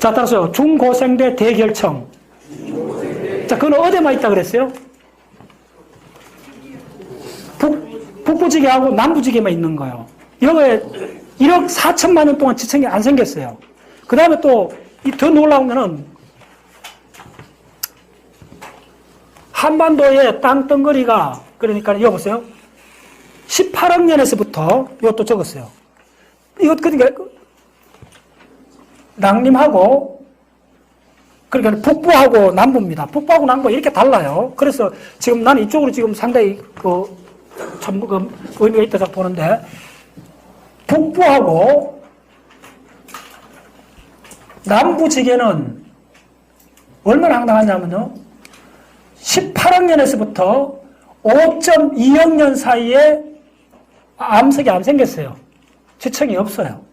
자, 따라서 중고생대 대결청. 자, 그건 어디만 있다 그랬어요? 북, 북부지계하고 남부지계만 있는 거예요. 이거에 1억 4천만 년 동안 지층이 안 생겼어요. 그 다음에 또, 이더 놀라운 거는, 한반도의 땅덩어리가, 그러니까, 이거 보세요. 18억 년에서부터, 이것도 적었어요. 이것, 그러니까, 낭림하고, 그러니까 북부하고 남부입니다. 북부하고 남부 이렇게 달라요. 그래서 지금 나는 이쪽으로 지금 상당히 그, 참, 그 의미가 있다 고 보는데, 북부하고 남부지계는 얼마나 황당하냐면요. 18억 년에서부터 5.2억 년 사이에 암석이 안 생겼어요. 지층이 없어요.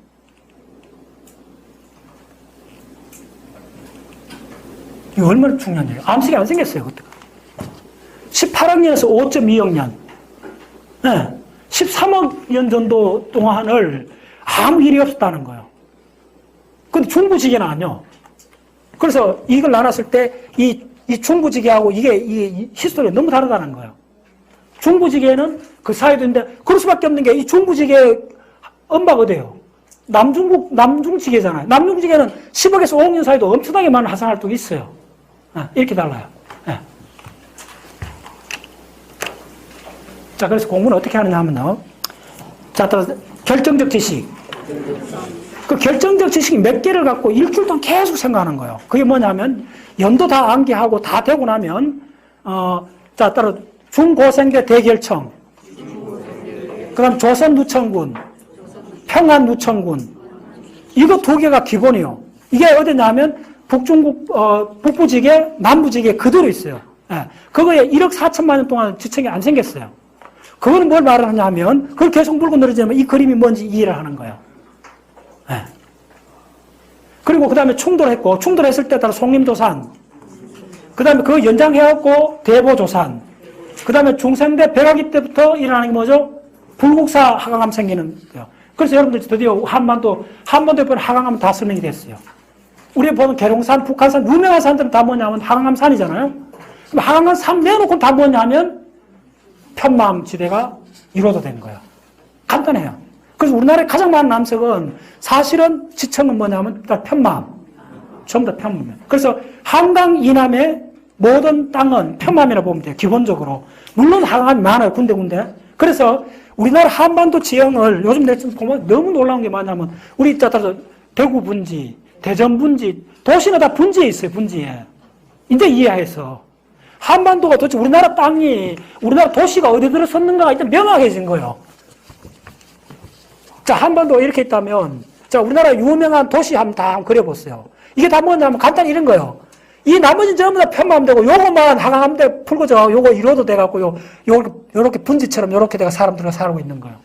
이거 얼마나 중요한 얘기예요. 암석이 안 생겼어요, 그때. 18억 년에서 5.2억 년. 네. 13억 년 정도 동안을 아무 일이 없었다는 거예요. 근데 중부지계는 아니요. 그래서 이걸 나눴을 때 이, 이 중부지계하고 이게 이 히스토리가 너무 다르다는 거예요. 중부지계는 그 사이도 있는데 그럴 수밖에 없는 게 이 중부지계 엄마가 어디예요? 남중국, 남중지계잖아요. 남중지계는 10억에서 5억 년 사이도 엄청나게 많은 하산활동이 있어요. 아, 이렇게 달라요. 예. 자, 그래서 공부는 어떻게 하느냐 하면요. 자, 따라서 결정적 지식. 그 결정적 지식이 몇 개를 갖고 일주일 동안 계속 생각하는 거예요. 그게 뭐냐면, 연도 다 암기하고 다 되고 나면, 어, 자, 따라 중고생계 대결청. 그 다음 조선누천군, 평안누천군. 이거 두 개가 기본이요. 이게 어디냐면, 북중국, 어, 북부지계, 남부지계 그대로 있어요. 예. 그거에 1억 4천만 년 동안 지층이 안 생겼어요. 그거는 뭘 말하냐 하면, 그걸 계속 물고 늘어지면 이 그림이 뭔지 이해를 하는 거예요. 예. 그리고 그 다음에 충돌했고, 충돌했을 때 따라 송림도산, 그 다음에 그거 연장해갖고 대보조산, 그 다음에 중생대 백악기 때부터 일어나는 게 뭐죠? 불국사 하강암 생기는 거예요. 그래서 여러분들 드디어 한반도, 한반도에 보면 하강암 다 설명이 됐어요. 우리 보는 계룡산, 북한산, 유명한 산들은 다 뭐냐면 하강암산이잖아요. 그럼 하강암산 내놓고 다 뭐냐면 편마음 지대가 이루어져 되는 거예요. 간단해요. 그래서 우리나라에 가장 많은 남색은 사실은 지청은 뭐냐면 다 편마음. 전부 다 편마음. 그래서 한강 이남의 모든 땅은 편마음이라고 보면 돼요. 기본적으로. 물론 하강암이 많아요. 군데군데. 그래서 우리나라 한반도 지형을 요즘 내가 보면 너무 놀라운 게 뭐냐면 우리 따라서 대구 분지, 대전 분지, 도시는 다 분지에 있어요. 분지에. 이제 이해해서. 한반도가 도대체 우리나라 땅이, 우리나라 도시가 어디 들어섰는가가 일단 명확해진 거예요. 자, 한반도가 이렇게 있다면, 자, 우리나라 유명한 도시 한번 다 한번 그려보세요. 이게 다 뭐냐면 간단히 이런 거예요. 이 나머지 전부 다 편마음 되고, 요거만 하강함대 풀고져, 요거 이로도 돼갖고, 요, 요, 요렇게 분지처럼 요렇게 돼가 사람들이 살고 있는 거예요.